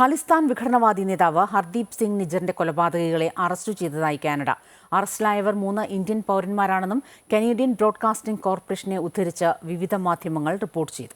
ഖാലിസ്ഥാൻ വിഘടനവാദി നേതാവ് ഹർദീപ് സിംഗ് നിജറിന്റെ കൊലപാതകികളെ അറസ്റ്റ് ചെയ്തതായി കാനഡ. അറസ്റ്റിലായവർ മൂന്ന് ഇന്ത്യൻ പൗരന്മാരാണെന്നും കനേഡിയൻ ബ്രോഡ്കാസ്റ്റിംഗ് കോർപ്പറേഷനെ ഉദ്ധരിച്ച് വിവിധ മാധ്യമങ്ങൾ റിപ്പോർട്ട് ചെയ്തു.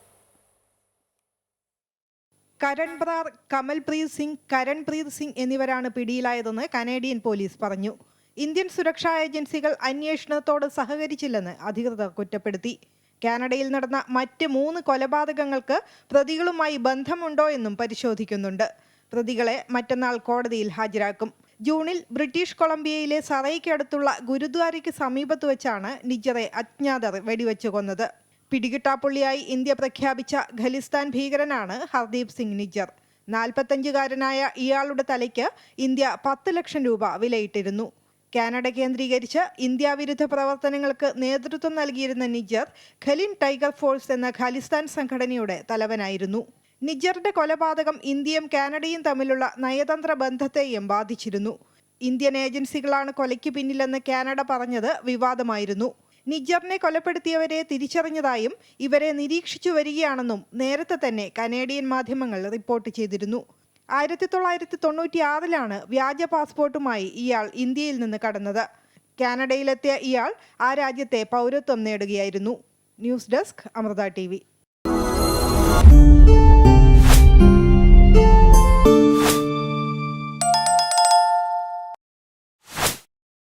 കരൺപ്രാർ കമൽപ്രീത് സിംഗ് കരൺപ്രീത് സിംഗ് എന്നിവരാണ് പിടിയിലായതെന്ന് കനേഡിയൻ പോലീസ് പറഞ്ഞു. ഇന്ത്യൻ സുരക്ഷാ ഏജൻസികൾ അന്വേഷണത്തോട് സഹകരിച്ചില്ലെന്ന് അധികൃതർ കുറ്റപ്പെടുത്തി. കാനഡയിൽ നടന്ന മറ്റ് മൂന്ന് കൊലപാതകങ്ങൾക്ക് പ്രതികളുമായി ബന്ധമുണ്ടോ എന്നും പരിശോധിക്കുന്നുണ്ട്. പ്രതികളെ മറ്റന്നാൾ കോടതിയിൽ ഹാജരാക്കും. ജൂണിൽ ബ്രിട്ടീഷ് കൊളംബിയയിലെ സറയ്ക്കടുത്തുള്ള ഗുരുദ്വാരയ്ക്ക് സമീപത്ത് വെച്ചാണ് നിജറെ അജ്ഞാതർ വെടിവെച്ചു കൊന്നത്. പിടികിട്ടാപ്പുള്ളിയായി ഇന്ത്യ പ്രഖ്യാപിച്ച ഖലിസ്ഥാൻ ഭീകരനാണ് ഹർദീപ് സിംഗ് നിജർ നാൽപ്പത്തഞ്ചുകാരനായ ഇയാളുടെ തലയ്ക്ക് ഇന്ത്യ പത്ത് ലക്ഷം രൂപ വിലയിട്ടിരുന്നു. കാനഡ കേന്ദ്രീകരിച്ച് ഇന്ത്യ വിരുദ്ധ പ്രവർത്തനങ്ങൾക്ക് നേതൃത്വം നൽകിയിരുന്ന നിജർ ഖലിൻ ടൈഗർ ഫോഴ്സ് എന്ന ഖാലിസ്ഥാൻ സംഘടനയുടെ തലവനായിരുന്നു. നിജറിന്റെ കൊലപാതകം ഇന്ത്യയും കാനഡയും തമ്മിലുള്ള നയതന്ത്ര ബന്ധത്തെയും ബാധിച്ചിരുന്നു. ഇന്ത്യൻ ഏജൻസികളാണ് കൊലയ്ക്ക് പിന്നിലെന്ന് കാനഡ പറഞ്ഞത് വിവാദമായിരുന്നു. നിജറിനെ കൊലപ്പെടുത്തിയവരെ തിരിച്ചറിഞ്ഞതായും ഇവരെ നിരീക്ഷിച്ചു വരികയാണെന്നും നേരത്തെ തന്നെ കനേഡിയൻ മാധ്യമങ്ങൾ റിപ്പോർട്ട് ചെയ്തിരുന്നു. ആയിരത്തി തൊള്ളായിരത്തി തൊണ്ണൂറ്റി ആറിലാണ് വ്യാജ പാസ്പോർട്ടുമായി ഇയാൾ ഇന്ത്യയിൽ നിന്ന് കടന്നത്. കാനഡയിലെത്തിയ ഇയാൾ ആ രാജ്യത്തെ പൗരത്വം നേടുകയായിരുന്നു. News desk Amrita T